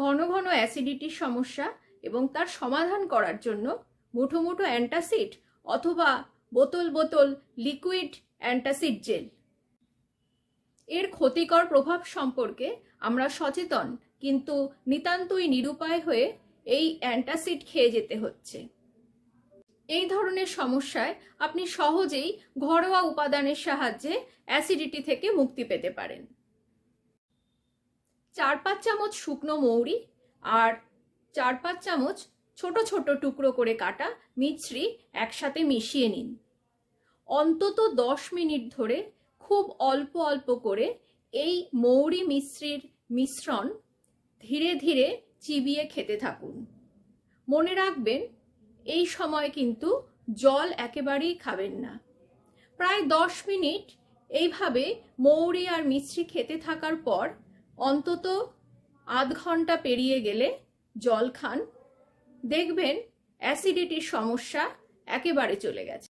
অ্যাসিডিটির সমস্যা এবং তার সমাধান করার জন্য মুঠো মুঠো অ্যান্টাসিড অথবা বোতল বোতল লিকুইড অ্যান্টাসিড জেল। এর ক্ষতিকর প্রভাব সম্পর্কে আমরা সচেতন, কিন্তু নিতান্তই নিরুপায় হয়ে এই অ্যান্টাসিড খেয়ে যেতে হচ্ছে। এই ধরনের সমস্যায় আপনি সহজেই ঘরোয়া উপাদানের সাহায্যে অ্যাসিডিটি থেকে মুক্তি পেতে পারেন। চার পাঁচ চামচ শুকনো মৌরি আর চার পাঁচ চামচ ছোট ছোট টুকরো করে কাটা মিছরি একসাথে মিশিয়ে নিন। অন্তত দশ মিনিট ধরে খুব অল্প অল্প করে এই মৌরি মিশ্রির মিশ্রণ ধীরে ধীরে চিবিয়ে খেতে থাকুন। মনে রাখবেন, এই সময় কিন্তু জল একেবারেই খাবেন না। প্রায় দশ মিনিট এইভাবে মৌরি আর মিশ্রি খেতে থাকার পর অন্তত আধ ঘণ্টা পেরিয়ে গেলে জল খান। দেখবেন অ্যাসিডিটির সমস্যা একেবারে চলে গেছে।